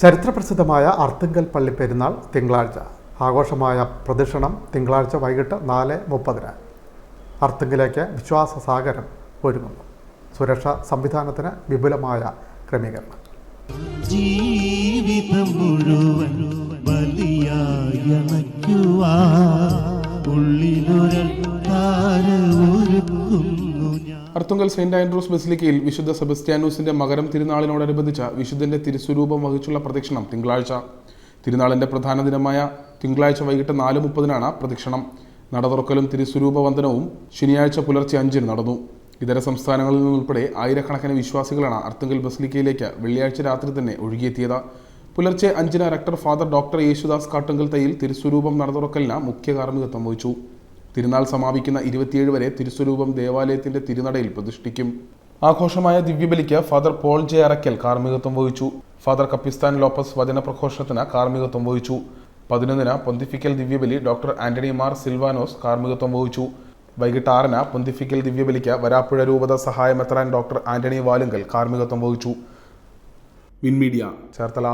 ചരിത്രപ്രസിദ്ധമായ അർത്തുങ്കൽ പള്ളി പെരുന്നാൾ തിങ്കളാഴ്ച. ആഘോഷമായ പ്രദക്ഷിണം തിങ്കളാഴ്ച വൈകിട്ട് നാല് മുപ്പതിന്. അർത്തുങ്കിലേക്ക് വിശ്വാസ സാഗരം ഒരുങ്ങുന്നു. സുരക്ഷാ സംവിധാനത്തിന് വിപുലമായ ക്രമീകരണം. ജീവിതം മുഴുവൻ അർത്തുങ്കൽ സെന്റ് ആൻഡ്രൂസ് ബസിലിക്കയിൽ വിശുദ്ധ സെബസ്റ്റ്യാനൂസിന്റെ മകരം തിരുനാളിനോടനുബന്ധിച്ച വിശുദ്ധന്റെ തിരുസ്വരൂപം വഹിച്ചുള്ള പ്രദക്ഷിണം തിങ്കളാഴ്ച. തിരുനാളിന്റെ പ്രധാന ദിനമായ തിങ്കളാഴ്ച വൈകിട്ട് നാല് മുപ്പതിനാണ് പ്രദക്ഷിണം. നട തുറക്കലും തിരുസ്വരൂപ വന്ദനവും ശനിയാഴ്ച പുലർച്ചെ അഞ്ചിന് നടന്നു. ഇതര സംസ്ഥാനങ്ങളിൽ നിന്നുൾപ്പെടെ ആയിരക്കണക്കിന് വിശ്വാസികളാണ് അർത്തുങ്കൽ ബസിലിക്കയിലേക്ക് വെള്ളിയാഴ്ച രാത്രി തന്നെ ഒഴുകിയെത്തിയത്. പുലർച്ചെ അഞ്ചിന് rector father doctor Yesudas Kattungal Thayyil തിരുസ്വരൂപം നട തുറക്കലിന് മുഖ്യ കാർമ്മികത്വം വഹിച്ചു. തിരുനാൾ സമാപിക്കുന്ന ഇരുപത്തിയേഴ് വരെ തിരുസ്വരൂപം ദേവാലയത്തിന്റെ തിരുനടയിൽ പ്രതിഷ്ഠിക്കും. ആഘോഷമായ ദിവ്യബലിക്ക് ഫാദർ പോൾ ജെ അറക്കൽ കാർമ്മികത്വം വഹിച്ചു. ഫാദർ കപ്പിസ്ഥാൻ ലോപ്പസ് വചന പ്രഘോഷണത്തിന് കാർമ്മികത്വം വഹിച്ചു. പതിനൊന്നിന് പൊന്തിഫിക്കൽ ദിവ്യബലി ഡോക്ടർ ആന്റണി മാർ സിൽവാനോസ് കാർമ്മികത്വം വഹിച്ചു. വൈകിട്ട് ആറിന് പൊന്തിഫിക്കൽ ദിവ്യബലിക്ക് വരാപ്പുഴ രൂപത സഹായമെത്രാൻ ഡോക്ടർ ആന്റണി വാലുങ്കൽ കാർമ്മികത്വം വഹിച്ചു. വിൻമീഡിയ ചേർത്തല.